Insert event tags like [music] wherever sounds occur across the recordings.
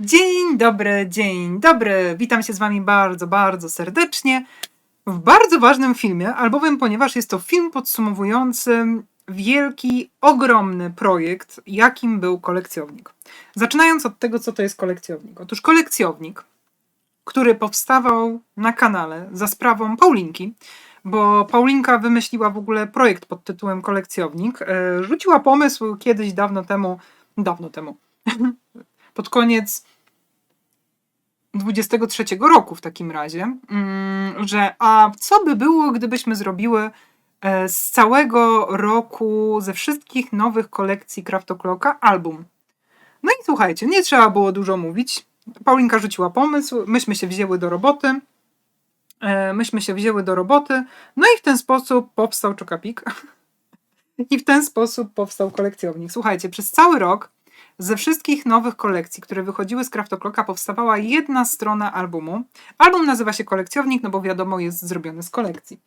Dzień dobry, dzień dobry. Witam się z Wami bardzo, bardzo serdecznie w bardzo ważnym filmie, albowiem ponieważ jest to film podsumowujący wielki, ogromny projekt, jakim był kolekcjownik. Zaczynając od tego, co to jest kolekcjownik. Otóż kolekcjownik, który powstawał na kanale za sprawą Paulinki, bo Paulinka wymyśliła w ogóle projekt pod tytułem Kolekcjownik. E, Rzuciła pomysł kiedyś dawno temu, dawno temu, [laughs] pod koniec 23 roku w takim razie, mm, że a co by było, gdybyśmy zrobiły e, z całego roku, ze wszystkich nowych kolekcji Craftoclocka album. No i słuchajcie, nie trzeba było dużo mówić. Paulinka rzuciła pomysł, myśmy się wzięły do roboty. E, Myśmy się wzięły do roboty, no i w ten sposób powstał Czokapik. [laughs] I w ten sposób powstał kolekcjownik. Słuchajcie, przez cały rok ze wszystkich nowych kolekcji, które wychodziły z Craftoclocka, powstawała jedna strona albumu. Album nazywa się Kolekcjownik, no bo wiadomo, jest zrobiony z kolekcji.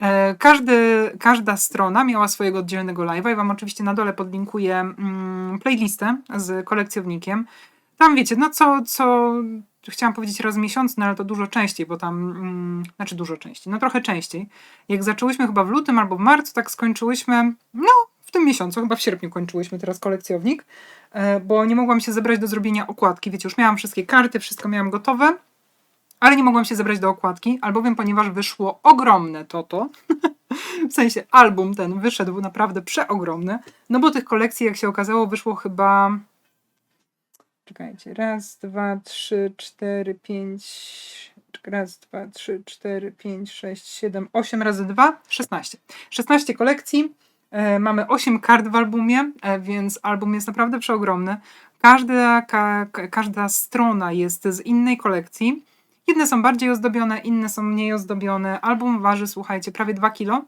E, Każdy, każda strona miała swojego oddzielnego live'a i Wam oczywiście na dole podlinkuję mm, playlistę z kolekcjownikiem. Tam wiecie, no co, co chciałam powiedzieć raz w miesiącu, no ale to dużo częściej, bo tam, mm, znaczy dużo częściej, no trochę częściej. Jak zaczęłyśmy chyba w lutym albo w marcu, tak skończyłyśmy, no tym miesiącu, chyba w sierpniu kończyłyśmy teraz kolekcjownik, e, bo nie mogłam się zebrać do zrobienia okładki. Wiecie, już miałam wszystkie karty, wszystko miałam gotowe, ale nie mogłam się zebrać do okładki, albowiem ponieważ wyszło ogromne toto, [laughs] w sensie album ten wyszedł naprawdę przeogromny, no bo tych kolekcji, jak się okazało, wyszło chyba Czekajcie, raz, dwa, trzy, cztery, pięć. Raz, dwa, trzy, cztery, pięć, sześć, siedem, osiem razy dwa, szesnaście. 16 kolekcji. E, mamy 8 kart w albumie, e, więc album jest naprawdę przeogromny. Każda, ka, ka- każda strona jest z innej kolekcji. Jedne są bardziej ozdobione, inne są mniej ozdobione. Album waży, słuchajcie, prawie 2 kilo.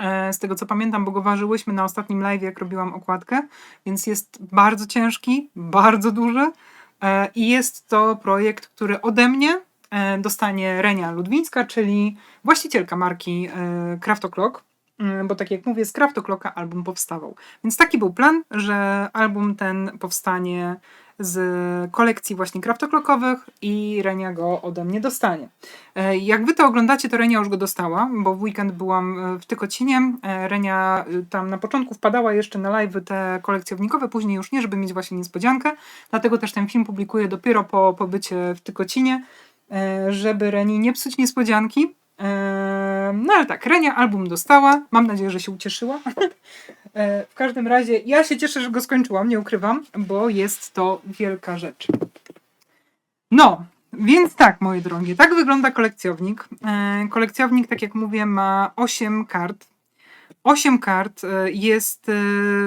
E, Z tego co pamiętam, bo go ważyłyśmy na ostatnim live, jak robiłam okładkę, więc jest bardzo ciężki, bardzo duży i jest to projekt, który ode mnie dostanie Renia Ludwińska, czyli właścicielka marki Craftoclock, Mm, bo tak jak mówię, z Craftoclocka album powstawał. Więc taki był plan, że album ten powstanie z kolekcji właśnie Craftoclockowych i Renia go ode mnie dostanie. E, Jak wy to oglądacie, to Renia już go dostała, bo w weekend byłam e, w Tykocinie. E, Renia tam na początku wpadała jeszcze na live te kolekcjownikowe, później już nie, żeby mieć właśnie niespodziankę. Dlatego też ten film publikuję dopiero po pobycie w Tykocinie, żeby Reni nie psuć niespodzianki. No ale tak, Renia album dostała. Mam nadzieję, że się ucieszyła. [laughs] E, W każdym razie ja się cieszę, że go skończyłam, nie ukrywam, bo jest to wielka rzecz. No, więc tak, moje drogie, tak wygląda kolekcjownik. E, Kolekcjownik, tak jak mówię, ma 8 kart. 8 kart e, jest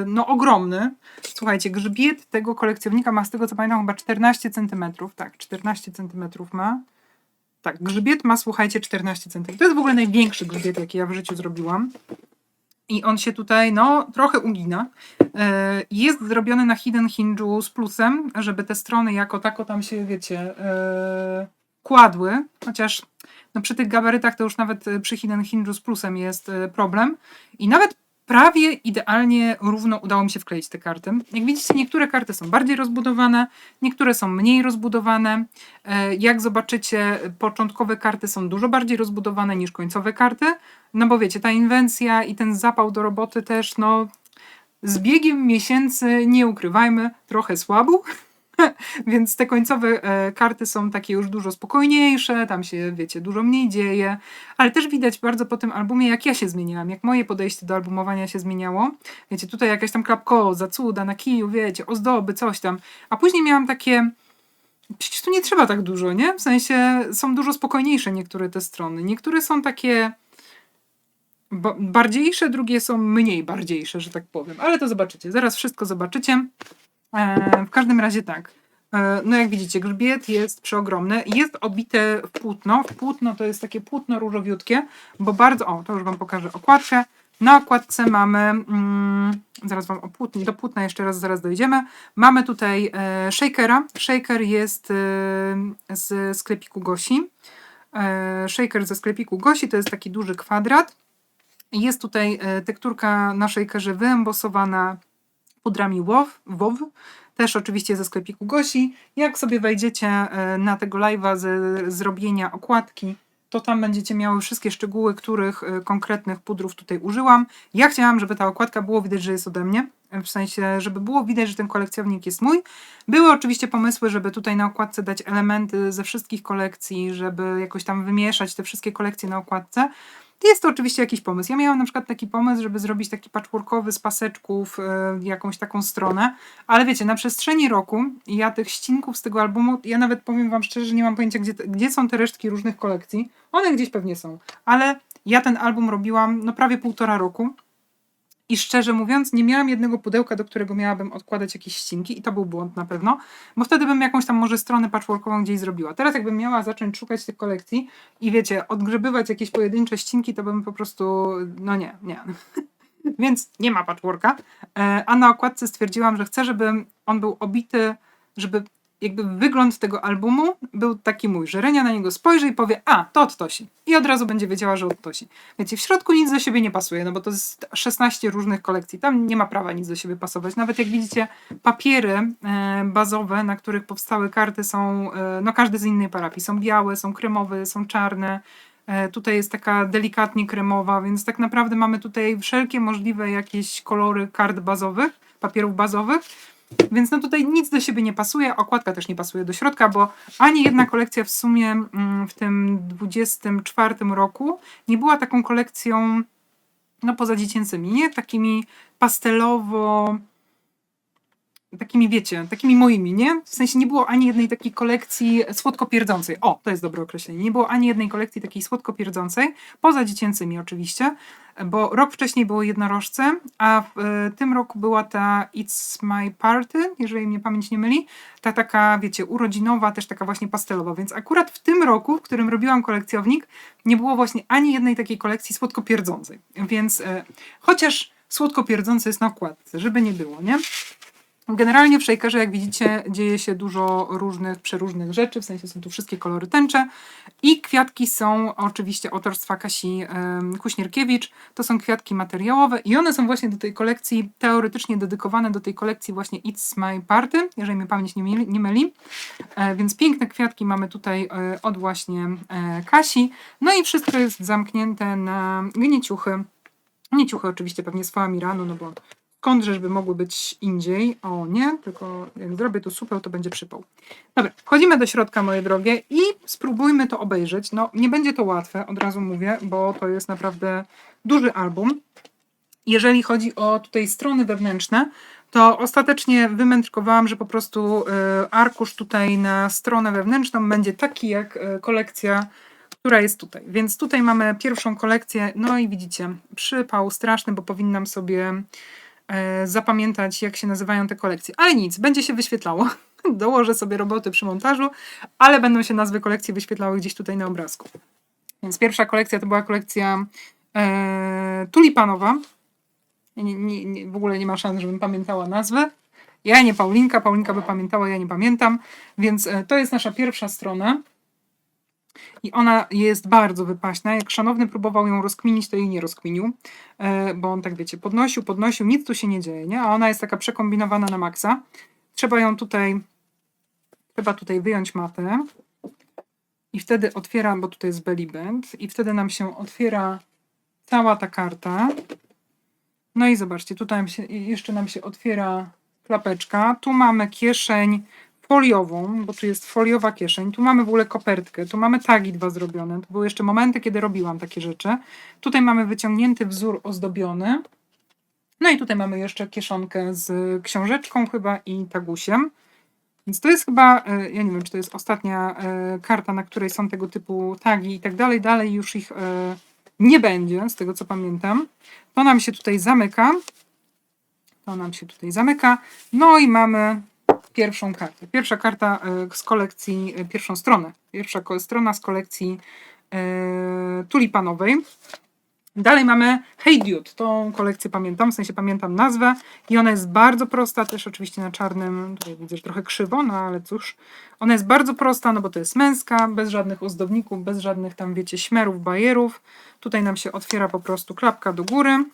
no ogromny. Słuchajcie, grzbiet tego kolekcjownika ma z tego co pamiętam chyba 14 cm. Tak, 14 cm ma. Tak, grzbiet ma, słuchajcie, 14 cm. To jest w ogóle największy grzbiet, jaki ja w życiu zrobiłam. I on się tutaj, no, trochę ugina. E, Jest zrobiony na Hidden Hinge'u z plusem, żeby te strony jako tako tam się, wiecie, e, kładły. Chociaż no, przy tych gabarytach to już nawet e, przy Hidden Hinge'u z plusem jest problem. I nawet prawie idealnie równo udało mi się wkleić te karty. Jak widzicie, niektóre karty są bardziej rozbudowane, niektóre są mniej rozbudowane. E, Jak zobaczycie, początkowe karty są dużo bardziej rozbudowane niż końcowe karty. No bo wiecie, ta inwencja i ten zapał do roboty też, no z biegiem miesięcy, nie ukrywajmy, trochę słabł. [laughs] [laughs] Więc te końcowe e, karty są takie już dużo spokojniejsze, tam się, wiecie, dużo mniej dzieje, ale też widać bardzo po tym albumie, jak ja się zmieniłam, jak moje podejście do albumowania się zmieniało. Wiecie, tutaj jakaś tam klapkoza, cuda na kiju, wiecie, ozdoby, coś tam. A później miałam takie, przecież tu nie trzeba tak dużo, nie? W sensie są dużo spokojniejsze niektóre te strony. Niektóre są takie ba- bardziejsze, drugie są mniej bardziejsze, że tak powiem. Ale to zobaczycie, zaraz wszystko zobaczycie. E, w każdym razie tak. E, no jak widzicie, grzbiet jest przeogromny. Jest obite w płótno. W płótno to jest takie płótno różowiutkie, bo bardzo... O, to już Wam pokażę okładkę. Na okładce mamy... Mm, zaraz Wam o płótnie, do płótna jeszcze raz zaraz dojdziemy. Mamy tutaj e, shakera. Shaker jest e, z sklepiku Gosi. E, shaker ze sklepiku Gosi to jest taki duży kwadrat. Jest tutaj e, tekturka na shakerze wyembosowana pudrami WoW, WoW, też oczywiście ze sklepiku Gosi. Jak sobie wejdziecie e, na tego live'a ze zrobienia okładki, to tam będziecie miały wszystkie szczegóły, których e, konkretnych pudrów tutaj użyłam. Ja chciałam, żeby ta okładka było widać, że jest ode mnie, w sensie, żeby było widać, że ten kolekcjownik jest mój. Były oczywiście pomysły, żeby tutaj na okładce dać elementy ze wszystkich kolekcji, żeby jakoś tam wymieszać te wszystkie kolekcje na okładce. Jest to oczywiście jakiś pomysł. Ja miałam na przykład taki pomysł, żeby zrobić taki patchworkowy z paseczków, e, jakąś taką stronę, ale wiecie, na przestrzeni roku ja tych ścinków z tego albumu, ja nawet powiem wam szczerze, że nie mam pojęcia, gdzie, gdzie są te resztki różnych kolekcji. One gdzieś pewnie są, ale ja ten album robiłam no prawie półtora roku. I szczerze mówiąc, nie miałam jednego pudełka, do którego miałabym odkładać jakieś ścinki, i to był błąd na pewno, bo wtedy bym jakąś tam może stronę patchworkową gdzieś zrobiła. Teraz, jakbym miała zacząć szukać tych kolekcji i wiecie, odgrzebywać jakieś pojedyncze ścinki, to bym po prostu. No nie, nie. [laughs] Więc nie ma patchworka. E, A na okładce stwierdziłam, że chcę, żeby on był obity, żeby jakby wygląd tego albumu był taki mój, że Renia na niego spojrzy i powie, a, to od Tosi. I od razu będzie wiedziała, że od Tosi. Wiecie, w środku nic do siebie nie pasuje, no bo to jest 16 różnych kolekcji. Tam nie ma prawa nic do siebie pasować. Nawet jak widzicie, papiery e, bazowe, na których powstały karty są, e, no każdy z innej parafii. Są białe, są kremowe, są czarne. E, Tutaj jest taka delikatnie kremowa, więc tak naprawdę mamy tutaj wszelkie możliwe jakieś kolory kart bazowych, papierów bazowych. Więc no tutaj nic do siebie nie pasuje, okładka też nie pasuje do środka, bo ani jedna kolekcja w sumie mm, w tym 24 roku nie była taką kolekcją, no poza dziecięcymi, nie? Takimi pastelowo, takimi wiecie, takimi moimi, nie? W sensie nie było ani jednej takiej kolekcji słodko-pierdzącej. O, to jest dobre określenie. Nie było ani jednej kolekcji takiej słodko-pierdzącej, poza dziecięcymi oczywiście, bo rok wcześniej było jednorożce, a w e, tym roku była ta It's My Party, jeżeli mnie pamięć nie myli, ta taka, wiecie, urodzinowa, też taka właśnie pastelowa, więc akurat w tym roku, w którym robiłam kolekcjownik, nie było właśnie ani jednej takiej kolekcji słodko-pierdzącej, więc e, chociaż słodko-pierdzące jest na okładce, żeby nie było, nie? Generalnie w Shakerze, jak widzicie, dzieje się dużo różnych, przeróżnych rzeczy, w sensie są tu wszystkie kolory tęcze i kwiatki są oczywiście autorstwa Kasi Kuśnierkiewicz. To są kwiatki materiałowe i one są właśnie do tej kolekcji, teoretycznie dedykowane do tej kolekcji właśnie It's My Party, jeżeli mnie pamięć nie myli. Nie myli. E, więc piękne kwiatki mamy tutaj e, od właśnie e, Kasi. No i wszystko jest zamknięte na gnieciuchy. Gnieciuchy oczywiście pewnie z foamiranu, no bo skądże, żeby mogły być indziej. O nie, tylko jak zrobię tu supeł, to będzie przypał. Dobra, wchodzimy do środka, moje drogie, i spróbujmy to obejrzeć. No, nie będzie to łatwe, od razu mówię, bo to jest naprawdę duży album. Jeżeli chodzi o tutaj strony wewnętrzne, to ostatecznie wymędrkowałam, że po prostu y, arkusz tutaj na stronę wewnętrzną będzie taki jak y, kolekcja, która jest tutaj. Więc tutaj mamy pierwszą kolekcję, no i widzicie, przypał straszny, bo powinnam sobie zapamiętać, jak się nazywają te kolekcje. Ale nic, będzie się wyświetlało. [laughs] Dołożę sobie roboty przy montażu, ale będą się nazwy kolekcji wyświetlały gdzieś tutaj na obrazku. Więc pierwsza kolekcja to była kolekcja e, tulipanowa. Nie, nie, nie, w ogóle nie ma szans, żebym pamiętała nazwę. Ja nie Paulinka, Paulinka by pamiętała, ja nie pamiętam. Więc e, to jest nasza pierwsza strona. I ona jest bardzo wypaśna. Jak szanowny próbował ją rozkminić, to jej nie rozkminił, e, bo on tak wiecie, podnosił, podnosił, nic tu się nie dzieje, nie? A ona jest taka przekombinowana na maksa. Trzeba ją tutaj, trzeba tutaj wyjąć matę i wtedy otwiera, bo tutaj jest belly band, i wtedy nam się otwiera cała ta karta. No i zobaczcie, tutaj jeszcze nam się otwiera klapeczka. Tu mamy kieszeń foliową, bo tu jest foliowa kieszeń. Tu mamy w ogóle kopertkę, tu mamy tagi dwa zrobione. To były jeszcze momenty, kiedy robiłam takie rzeczy. Tutaj mamy wyciągnięty wzór ozdobiony. No i tutaj mamy jeszcze kieszonkę z książeczką chyba i tagusiem. Więc to jest chyba, e, ja nie wiem, czy to jest ostatnia e, karta, na której są tego typu tagi i tak dalej. Dalej już ich e, nie będzie, z tego co pamiętam. To nam się tutaj zamyka. To nam się tutaj zamyka. No i mamy pierwszą kartę. Pierwsza karta e, z kolekcji, e, pierwszą stronę. Pierwsza strona z kolekcji e, tulipanowej. Dalej mamy Hey Dude. Tą kolekcję pamiętam, w sensie pamiętam nazwę i ona jest bardzo prosta, też oczywiście na czarnym, tutaj widzę, że trochę krzywo, no ale cóż. Ona jest bardzo prosta, no bo to jest męska, bez żadnych ozdobników, bez żadnych tam, wiecie, śmerów, bajerów. Tutaj nam się otwiera po prostu klapka do góry.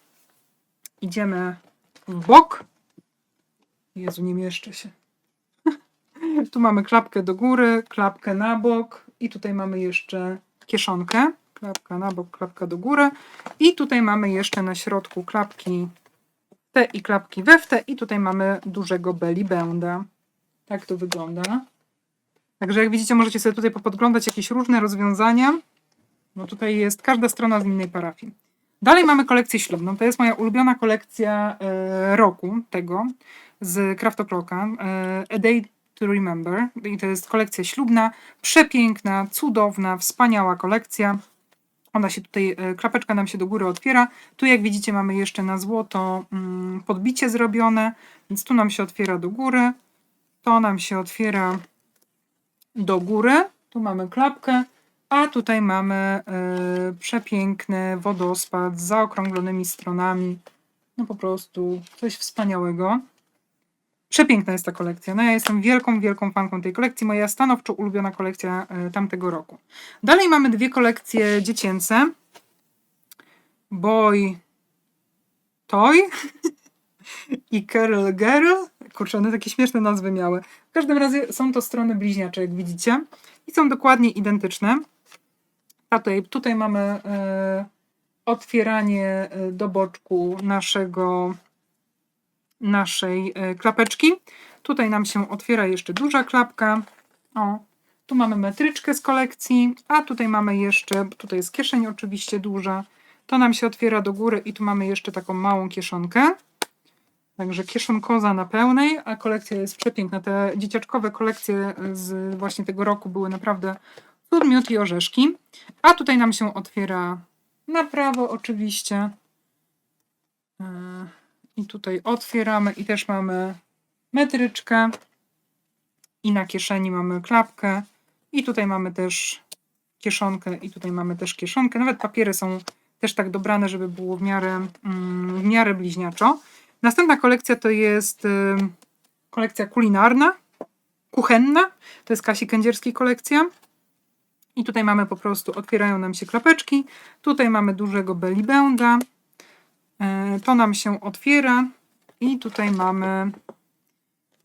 Idziemy w bok. Jezu, nie mieszczę się. Tu mamy klapkę do góry, klapkę na bok i tutaj mamy jeszcze kieszonkę. Klapka na bok, klapka do góry. I tutaj mamy jeszcze na środku klapki te i klapki we w te i tutaj mamy dużego belly banda. Tak to wygląda. Także jak widzicie, możecie sobie tutaj popodglądać jakieś różne rozwiązania. No tutaj jest każda strona z innej parafii. Dalej mamy kolekcję ślubną. To jest moja ulubiona kolekcja e, roku tego z Craft O'Clocka. E, A Day to Remember. I to jest kolekcja ślubna. Przepiękna, cudowna, wspaniała kolekcja. Ona się tutaj, e, klapeczka nam się do góry otwiera. Tu jak widzicie mamy jeszcze na złoto mm, podbicie zrobione, więc tu nam się otwiera do góry. To nam się otwiera do góry. Tu mamy klapkę, a tutaj mamy y, przepiękny wodospad z zaokrąglonymi stronami. No po prostu coś wspaniałego. Przepiękna jest ta kolekcja. No ja jestem wielką, wielką fanką tej kolekcji. Moja stanowczo ulubiona kolekcja y, tamtego roku. Dalej mamy dwie kolekcje dziecięce. Boy Toy i Carol Girl. Kurczę, one takie śmieszne nazwy miały. W każdym razie są to strony bliźniacze, jak widzicie. I są dokładnie identyczne. A tutaj, tutaj mamy e, otwieranie e, do boczku naszego, naszej e, klapeczki. Tutaj nam się otwiera jeszcze duża klapka. O, tu mamy metryczkę z kolekcji, a tutaj mamy jeszcze, tutaj jest kieszeń oczywiście duża. To nam się otwiera do góry i tu mamy jeszcze taką małą kieszonkę. Także kieszonkoza na pełnej, a kolekcja jest przepiękna. Te dzieciaczkowe kolekcje z właśnie tego roku były naprawdę cud, miód i orzeszki. A tutaj nam się otwiera na prawo oczywiście. I tutaj otwieramy i też mamy metryczkę. I na kieszeni mamy klapkę. I tutaj mamy też kieszonkę i tutaj mamy też kieszonkę. Nawet papiery są też tak dobrane, żeby było w miarę, mm, w miarę bliźniaczo. Następna kolekcja to jest y, kolekcja kulinarna, kuchenna. To jest Kasi Kędzierskiej kolekcja. I tutaj mamy po prostu, otwierają nam się klapeczki. Tutaj mamy dużego belibęda. Y, to nam się otwiera. I tutaj mamy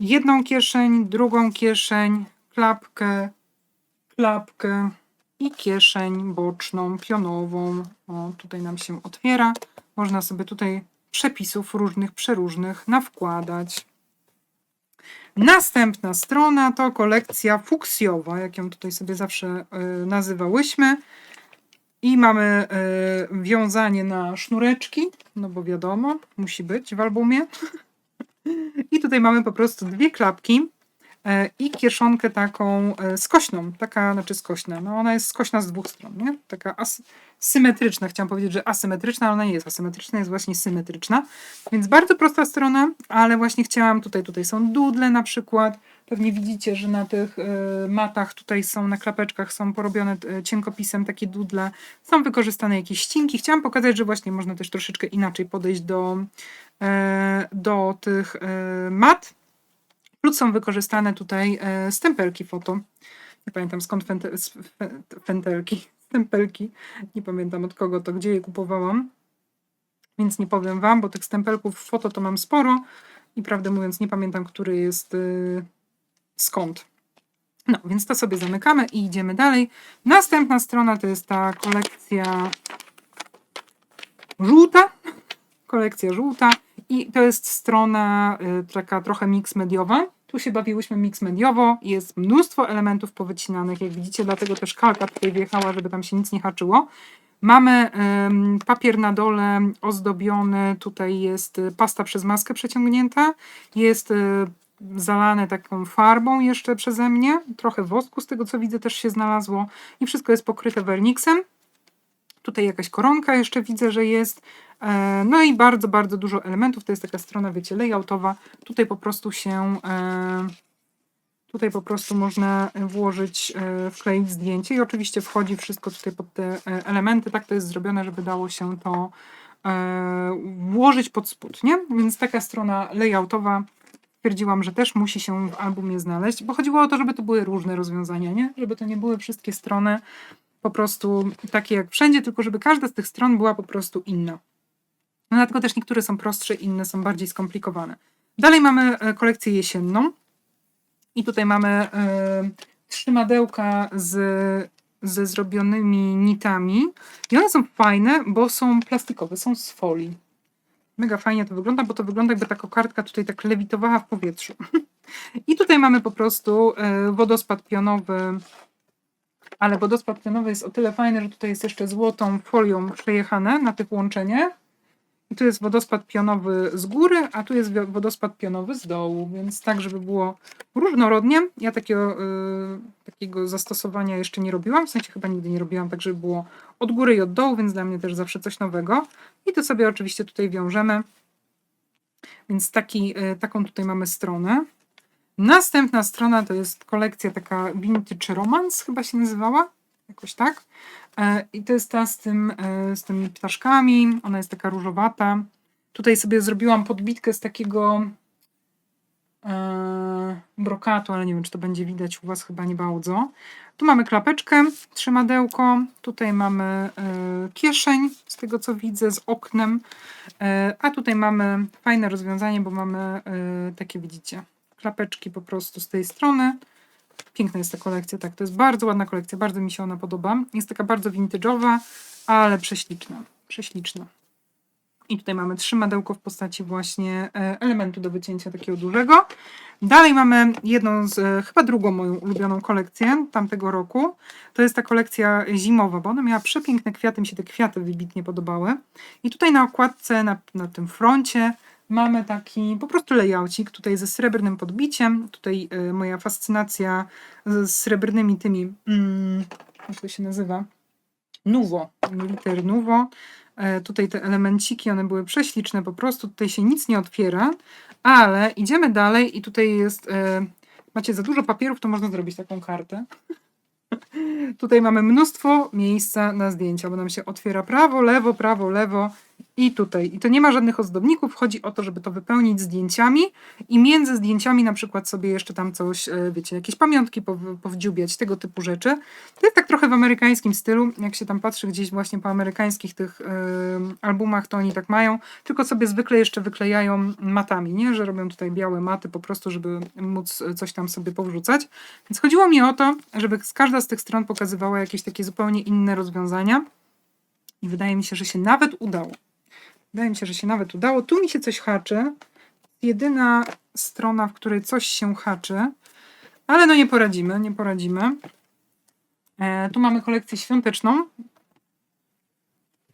jedną kieszeń, drugą kieszeń, klapkę, klapkę i kieszeń boczną, pionową. O, tutaj nam się otwiera. Można sobie tutaj przepisów różnych, przeróżnych nawkładać. Następna strona to kolekcja fuksjowa, jak ją tutaj sobie zawsze y, nazywałyśmy. I mamy y, wiązanie na sznureczki, no bo wiadomo, musi być w albumie. [laughs] I tutaj mamy po prostu dwie klapki y, i kieszonkę taką y, skośną, taka, znaczy skośna, no ona jest skośna z dwóch stron, nie? Taka symetryczna. Chciałam powiedzieć, że asymetryczna, ale ona nie jest asymetryczna, jest właśnie symetryczna. Więc bardzo prosta strona, ale właśnie chciałam, tutaj, tutaj są dudle na przykład. Pewnie widzicie, że na tych y, matach tutaj są, na klapeczkach są porobione y, cienkopisem takie dudle. Są wykorzystane jakieś ścinki. Chciałam pokazać, że właśnie można też troszeczkę inaczej podejść do, y, do tych mat. Plus są wykorzystane tutaj stempelki foto. Nie pamiętam skąd fentelki [laughs] stempelki. Nie pamiętam od kogo to, gdzie je kupowałam. Więc nie powiem Wam, bo tych stempelków foto to mam sporo i prawdę mówiąc nie pamiętam, który jest skąd. No, więc to sobie zamykamy i idziemy dalej. Następna strona to jest ta kolekcja żółta. Kolekcja żółta. I to jest strona y, taka trochę mix mediowa. Tu się bawiłyśmy mix mediowo, jest mnóstwo elementów powycinanych, jak widzicie, dlatego też kalka tutaj wjechała, żeby tam się nic nie haczyło. Mamy papier na dole ozdobiony, tutaj jest y, pasta przez maskę przeciągnięta, jest y, zalane taką farbą jeszcze przeze mnie, trochę wosku z tego co widzę też się znalazło i wszystko jest pokryte werniksem. Tutaj jakaś koronka jeszcze widzę, że jest. E, no i bardzo, bardzo dużo elementów. To jest taka strona, wiecie, layoutowa. Tutaj po prostu się, e, tutaj po prostu można włożyć, e, wkleić zdjęcie i oczywiście wchodzi wszystko tutaj pod te elementy. Tak to jest zrobione, żeby dało się to włożyć pod spód, nie? Więc taka strona layoutowa stwierdziłam, że też musi się w albumie znaleźć, bo chodziło o to, żeby to były różne rozwiązania, nie? Żeby to nie były wszystkie strony po prostu takie jak wszędzie, tylko żeby każda z tych stron była po prostu inna. No dlatego też niektóre są prostsze, inne są bardziej skomplikowane. Dalej mamy e, kolekcję jesienną. I tutaj mamy e, trzy madełka z, ze zrobionymi nitami. I one są fajne, bo są plastikowe, są z folii. Mega fajnie to wygląda, bo to wygląda jakby ta kokardka tutaj tak lewitowała w powietrzu. [laughs] I tutaj mamy po prostu e, wodospad pionowy, ale wodospad pionowy jest o tyle fajny, że tutaj jest jeszcze złotą folią przejechane na tych łączeniach. I tu jest wodospad pionowy z góry, a tu jest wodospad pionowy z dołu, więc tak, żeby było różnorodnie. Ja takiego, y, takiego zastosowania jeszcze nie robiłam, w sensie chyba nigdy nie robiłam tak, żeby było od góry i od dołu, więc dla mnie też zawsze coś nowego. I to sobie oczywiście tutaj wiążemy. Więc taki, y, taką tutaj mamy stronę. Następna strona to jest kolekcja taka Vintage Romance, chyba się nazywała, jakoś tak. E, I to jest ta z, tym, e, z tymi ptaszkami, ona jest taka różowata. Tutaj sobie zrobiłam podbitkę z takiego e, brokatu, ale nie wiem, czy to będzie widać u Was, chyba nie bardzo. Tu mamy klapeczkę, trzymadełko, tutaj mamy kieszeń, z tego co widzę, z oknem, a tutaj mamy fajne rozwiązanie, bo mamy takie, widzicie, klapeczki po prostu z tej strony. Piękna jest ta kolekcja, tak, to jest bardzo ładna kolekcja, bardzo mi się ona podoba. Jest taka bardzo vintage'owa, ale prześliczna, prześliczna. I tutaj mamy trzy madełko w postaci właśnie e, elementu do wycięcia takiego dużego. Dalej mamy jedną z, e, chyba drugą moją ulubioną kolekcję tamtego roku. To jest ta kolekcja zimowa, bo ona miała przepiękne kwiaty, mi się te kwiaty wybitnie podobały. I tutaj na okładce, na, na tym froncie mamy taki po prostu layoucik tutaj ze srebrnym podbiciem. Tutaj y, moja fascynacja z srebrnymi tymi, mm, jak to się nazywa? Nuvo, liter Nuvo. E, tutaj te elemenciki, one były prześliczne po prostu. Tutaj się nic nie otwiera, ale idziemy dalej i tutaj jest, e, macie za dużo papierów, to można zrobić taką kartę. [laughs] Tutaj mamy mnóstwo miejsca na zdjęcia, bo nam się otwiera prawo, lewo, prawo, lewo i tutaj. I to nie ma żadnych ozdobników, chodzi o to, żeby to wypełnić zdjęciami i między zdjęciami na przykład sobie jeszcze tam coś, e, wiecie, jakieś pamiątki pow- powdziubiać, tego typu rzeczy. To jest tak trochę w amerykańskim stylu, jak się tam patrzy gdzieś właśnie po amerykańskich tych e, albumach, to oni tak mają, tylko sobie zwykle jeszcze wyklejają matami, nie? Że robią tutaj białe maty po prostu, żeby móc e, coś tam sobie powrzucać. Więc chodziło mi o to, żeby każda z tych stron pokazywała jakieś takie zupełnie inne rozwiązania. I wydaje mi się, że się nawet udało. Wydaje mi się, że się nawet udało. Tu mi się coś haczy. Jedyna strona, w której coś się haczy. Ale no nie poradzimy, nie poradzimy. E, tu mamy kolekcję świąteczną.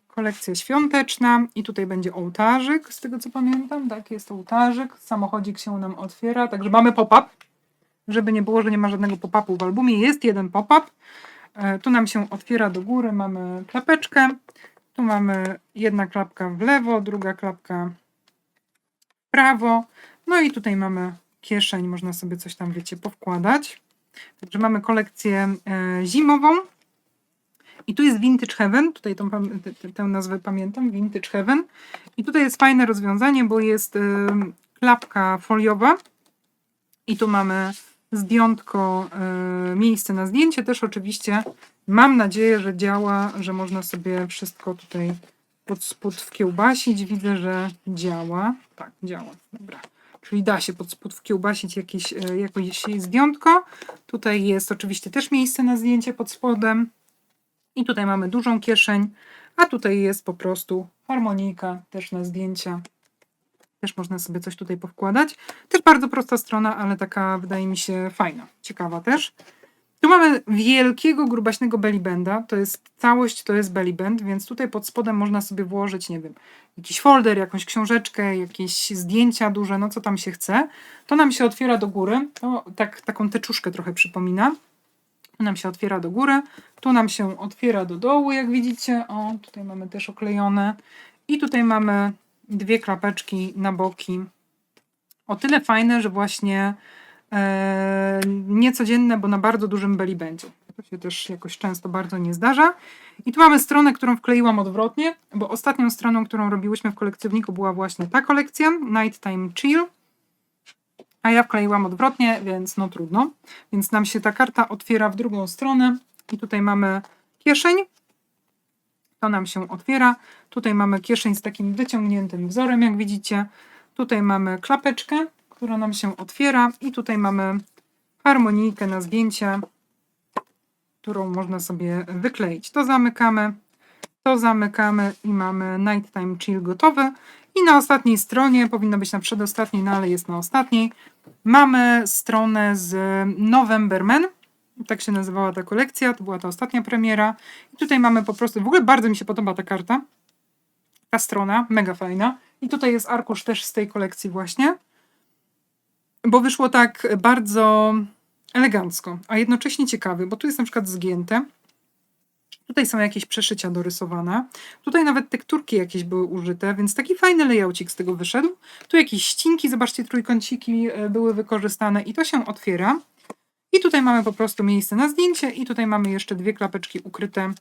Kolekcja świąteczna i tutaj będzie ołtarzyk, z tego co pamiętam. Tak, jest ołtarzyk. Samochodzik się nam otwiera, także mamy pop-up. Żeby nie było, że nie ma żadnego pop-upu w albumie. Jest jeden pop-up. E, Tu nam się otwiera do góry, mamy klapeczkę. Tu mamy jedna klapka w lewo, druga klapka w prawo. No i tutaj mamy kieszeń, można sobie coś tam, wiecie, powkładać. Także mamy kolekcję e, zimową. I tu jest Vintage Heaven, tutaj tą, tę- tę nazwę pamiętam, Vintage Heaven. I tutaj jest fajne rozwiązanie, bo jest e, klapka foliowa i tu mamy zdjątko, e, miejsce na zdjęcie. Też oczywiście mam nadzieję, że działa, że można sobie wszystko tutaj pod spód wkiełbasić. Widzę, że działa. Tak, działa. Dobra. Czyli da się pod spód wkiełbasić jakieś, e, jakieś zdjątko. Tutaj jest oczywiście też miejsce na zdjęcie pod spodem. I tutaj mamy dużą kieszeń, a tutaj jest po prostu harmonika też na zdjęcia. Też można sobie coś tutaj powkładać. Też bardzo prosta strona, ale taka wydaje mi się fajna, ciekawa też. Tu mamy wielkiego, grubaśnego bellybenda. To jest całość, to jest bellyband, więc tutaj pod spodem można sobie włożyć, nie wiem, jakiś folder, jakąś książeczkę, jakieś zdjęcia duże, no co tam się chce. To nam się otwiera do góry. To tak, taką teczuszkę trochę przypomina. Tu nam się otwiera do góry, tu nam się otwiera do dołu, jak widzicie. O, tutaj mamy też oklejone. I tutaj mamy dwie klapeczki na boki. O tyle fajne, że właśnie niecodzienne, bo na bardzo dużym belly będzie. To się też jakoś często bardzo nie zdarza. I tu mamy stronę, którą wkleiłam odwrotnie, bo ostatnią stroną, którą robiłyśmy w kolekcjowniku była właśnie ta kolekcja, Nighttime Chill. A ja wkleiłam odwrotnie, więc no trudno. Więc nam się ta karta otwiera w drugą stronę. I tutaj mamy kieszeń. To nam się otwiera. Tutaj mamy kieszeń z takim wyciągniętym wzorem, jak widzicie. Tutaj mamy klapeczkę która nam się otwiera i tutaj mamy harmonijkę na zdjęcie, którą można sobie wykleić. To zamykamy, to zamykamy i mamy Nighttime Chill gotowy. I na ostatniej stronie, powinno być na przedostatniej, no ale jest na ostatniej, mamy stronę z Novemberman. Tak się nazywała ta kolekcja, to była ta ostatnia premiera. I tutaj mamy po prostu, w ogóle bardzo mi się podoba ta karta, ta strona, mega fajna. I tutaj jest arkusz też z tej kolekcji właśnie, bo wyszło tak bardzo elegancko, a jednocześnie ciekawy, bo tu jest na przykład zgięte. Tutaj są jakieś przeszycia dorysowane. Tutaj nawet tekturki jakieś były użyte, więc taki fajny layoutik z tego wyszedł. Tu jakieś ścinki, zobaczcie, trójkąciki e, były wykorzystane i to się otwiera. I tutaj mamy po prostu miejsce na zdjęcie i tutaj mamy jeszcze dwie klapeczki ukryte,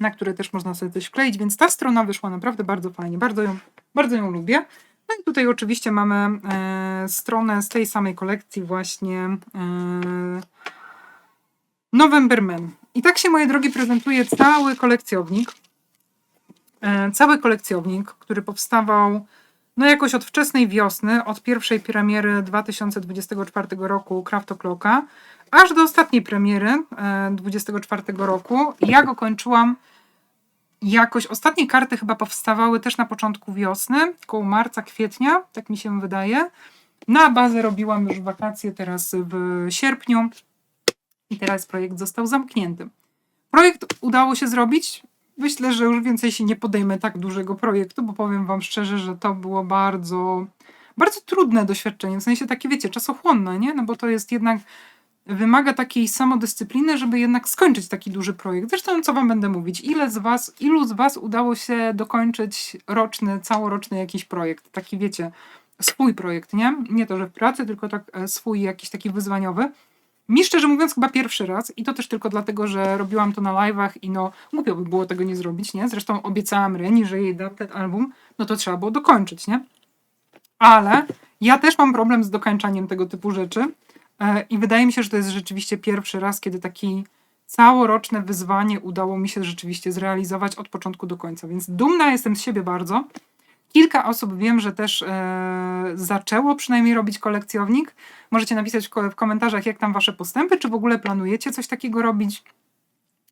na które też można sobie coś wkleić, więc ta strona wyszła naprawdę bardzo fajnie, bardzo ją, bardzo ją lubię. No i tutaj oczywiście mamy e, stronę z tej samej kolekcji właśnie e, Novemberman. I tak się, moje drogie, prezentuje cały kolekcjownik. E, cały kolekcjownik, który powstawał no jakoś od wczesnej wiosny, od pierwszej premiery 2024 roku Craft O'Clocka, aż do ostatniej premiery e, 24 roku. Ja go kończyłam jakoś, ostatnie karty chyba powstawały też na początku wiosny, koło marca, kwietnia, tak mi się wydaje. Na bazę robiłam już wakacje teraz w sierpniu i teraz projekt został zamknięty. Projekt udało się zrobić. Myślę, że już więcej się nie podejmę tak dużego projektu, bo powiem Wam szczerze, że to było bardzo, bardzo trudne doświadczenie. W sensie takie, wiecie, czasochłonne, nie? No bo to jest jednak, wymaga takiej samodyscypliny, żeby jednak skończyć taki duży projekt. Zresztą, co Wam będę mówić? Ile z Was, ilu z Was udało się dokończyć roczny, całoroczny jakiś projekt? Taki, wiecie, swój projekt, nie? Nie to, że w pracy, tylko tak e, swój jakiś taki wyzwaniowy. Mi szczerze mówiąc chyba pierwszy raz i to też tylko dlatego, że robiłam to na live'ach i no głupio by było tego nie zrobić, nie? Zresztą obiecałam Reni, że jej da ten album, no to trzeba było dokończyć, nie? Ale ja też mam problem z dokończaniem tego typu rzeczy i wydaje mi się, że to jest rzeczywiście pierwszy raz, kiedy taki całoroczne wyzwanie udało mi się rzeczywiście zrealizować od początku do końca, więc dumna jestem z siebie bardzo. Kilka osób wiem, że też e, zaczęło przynajmniej robić kolekcjownik. Możecie napisać w komentarzach, jak tam wasze postępy, czy w ogóle planujecie coś takiego robić.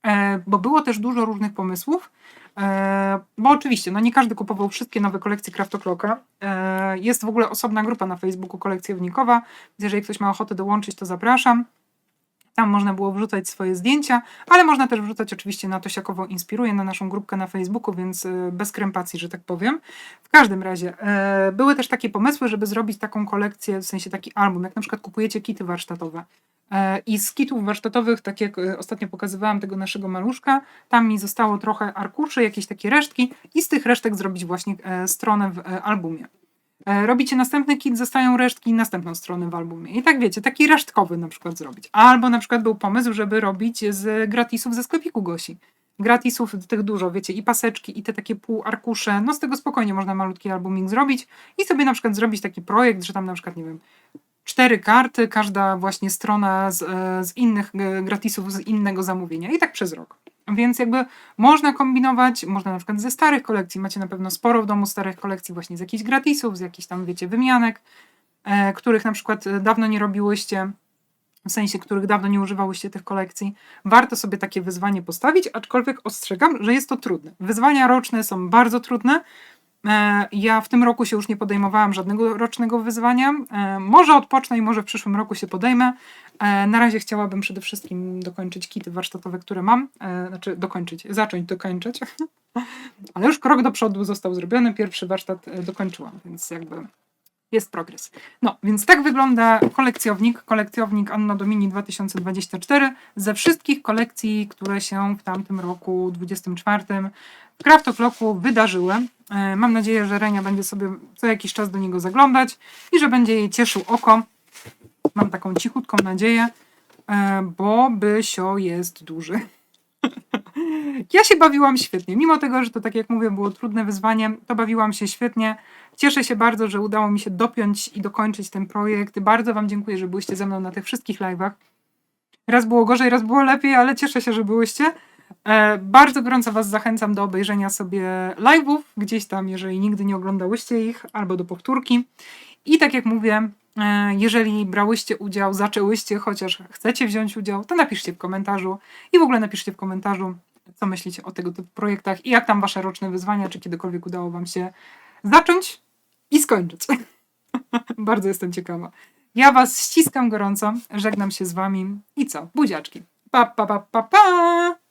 E, bo było też dużo różnych pomysłów. E, bo oczywiście, no nie każdy kupował wszystkie nowe kolekcje Craftoclocka. E, jest w ogóle osobna grupa na Facebooku kolekcjownikowa, więc jeżeli ktoś ma ochotę dołączyć, to zapraszam. Tam można było wrzucać swoje zdjęcia, ale można też wrzucać oczywiście na to, jakowo inspiruje na naszą grupkę na Facebooku, więc bez krępacji, że tak powiem. W każdym razie, były też takie pomysły, żeby zrobić taką kolekcję, w sensie taki album, jak na przykład kupujecie kity warsztatowe. E, I z kitów warsztatowych, tak jak e, ostatnio pokazywałam tego naszego maluszka, tam mi zostało trochę arkuszy, jakieś takie resztki i z tych resztek zrobić właśnie e, stronę w albumie. Robicie następny kit, zostają resztki i następną stronę w albumie. I tak wiecie, taki resztkowy na przykład zrobić. Albo na przykład był pomysł, żeby robić z gratisów ze sklepiku Gosi. Gratisów tych dużo, wiecie, i paseczki, i te takie półarkusze. No z tego spokojnie można malutki albumik zrobić i sobie na przykład zrobić taki projekt, że tam na przykład, nie wiem, cztery karty, każda właśnie strona z, e, z innych e, gratisów, z innego zamówienia. I tak przez rok. Więc jakby można kombinować, można na przykład ze starych kolekcji, macie na pewno sporo w domu starych kolekcji właśnie z jakichś gratisów, z jakichś tam, wiecie, wymianek, e, których na przykład e, dawno nie robiłyście, w sensie, których dawno nie używałyście tych kolekcji. Warto sobie takie wyzwanie postawić, aczkolwiek ostrzegam, że jest to trudne. Wyzwania roczne są bardzo trudne. E, Ja w tym roku się już nie podejmowałam żadnego rocznego wyzwania. E, Może odpocznę i może w przyszłym roku się podejmę. E, Na razie chciałabym przede wszystkim dokończyć kity warsztatowe, które mam. Znaczy dokończyć, zacząć dokończyć. [laughs] Ale już krok do przodu został zrobiony. Pierwszy warsztat dokończyłam, więc jakby jest progres. No, więc tak wygląda kolekcjownik, kolekcjownik Anno Domini 2024 ze wszystkich kolekcji, które się w tamtym roku 24 w Craftoclocku wydarzyły. E, Mam nadzieję, że Renia będzie sobie co jakiś czas do niego zaglądać i że będzie jej cieszył oko. Mam taką cichutką nadzieję, e, bo Bysio jest duży. Ja się bawiłam świetnie. Mimo tego, że to tak jak mówię, było trudne wyzwanie, to bawiłam się świetnie. Cieszę się bardzo, że udało mi się dopiąć i dokończyć ten projekt. Bardzo Wam dziękuję, że byliście ze mną na tych wszystkich live'ach. Raz było gorzej, raz było lepiej, ale cieszę się, że byłyście. E, bardzo gorąco Was zachęcam do obejrzenia sobie live'ów gdzieś tam, jeżeli nigdy nie oglądałyście ich, albo do powtórki. I tak jak mówię, E, Jeżeli brałyście udział, zaczęłyście, chociaż chcecie wziąć udział, to napiszcie w komentarzu i w ogóle napiszcie w komentarzu, co myślicie o tego typu projektach i jak tam wasze roczne wyzwania, czy kiedykolwiek udało wam się zacząć i skończyć. [laughs] Bardzo jestem ciekawa. Ja was ściskam gorąco, żegnam się z wami i co? Buziaczki. Pa, pa, pa, pa, pa!